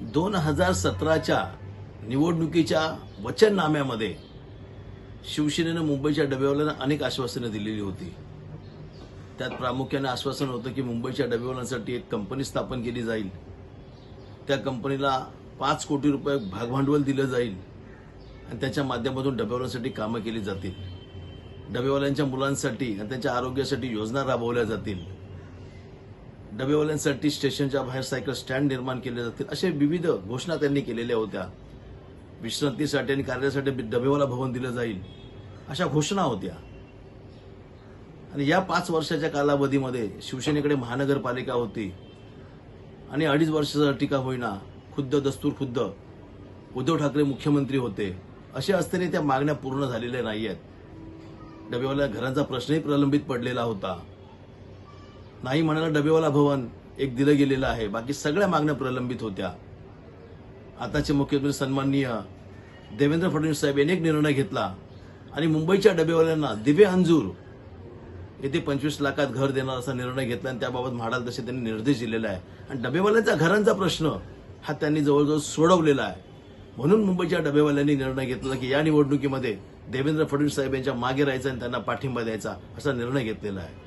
दोन हजार सतराच्या निवडणुकीच्या वचननाम्यामध्ये शिवसेनेनं मुंबईच्या डबेवाल्यांना अनेक आश्वासनं दिलेली होती. त्यात प्रामुख्याने आश्वासन होतं की मुंबईच्या डबेवाल्यांसाठी एक कंपनी स्थापन केली जाईल. त्या कंपनीला पाच कोटी रुपये भागभांडवल दिलं जाईल आणि त्याच्या माध्यमातून डबेवाल्यांसाठी कामं केली जातील. डबेवाल्यांच्या मुलांसाठी आणि त्यांच्या आरोग्यासाठी योजना राबवल्या जातील. डबेवाल्यांसाठी स्टेशनच्या बाहेर सायकल स्टँड निर्माण केले जातील असे विविध घोषणा त्यांनी केलेल्या होत्या. विश्रांतीसाठी आणि कार्यासाठी डबेवाला भवन दिलं जाईल अशा घोषणा होत्या. आणि या पाच वर्षाच्या कालावधीमध्ये शिवसेनेकडे महानगरपालिका होती. आणि अडीच वर्षाचा का होईना खुद्द दस्तूर खुद्द उद्धव ठाकरे मुख्यमंत्री होते. असे असताना त्या मागण्या पूर्ण झालेल्या नाही आहेत डबेवाल्या घरांचा प्रश्नही प्रलंबित पडलेला होता. नाही म्हणाला डबेवाला भवन एक दिलं गेलेलं आहे. बाकी सगळ्या मागण्या प्रलंबित होत्या. आताचे मुख्यमंत्री सन्माननीय देवेंद्र फडणवीस साहेब यांनी एक निर्णय घेतला आणि मुंबईच्या डबेवाल्यांना दिवे अंजूर येथे पंचवीस लाखात घर देणार असा निर्णय घेतला आणि त्याबाबत म्हाडाल तसे त्यांनी निर्देश दिलेला आहे. आणि डबेवाल्यांचा घरांचा प्रश्न हा त्यांनी जवळजवळ सोडवलेला आहे. म्हणून मुंबईच्या डबेवाल्यांनी निर्णय घेतला की या निवडणुकीमध्ये देवेंद्र फडणवीस साहेब यांच्या मागे राहायचा आणि त्यांना पाठिंबा द्यायचा असा निर्णय घेतलेला आहे.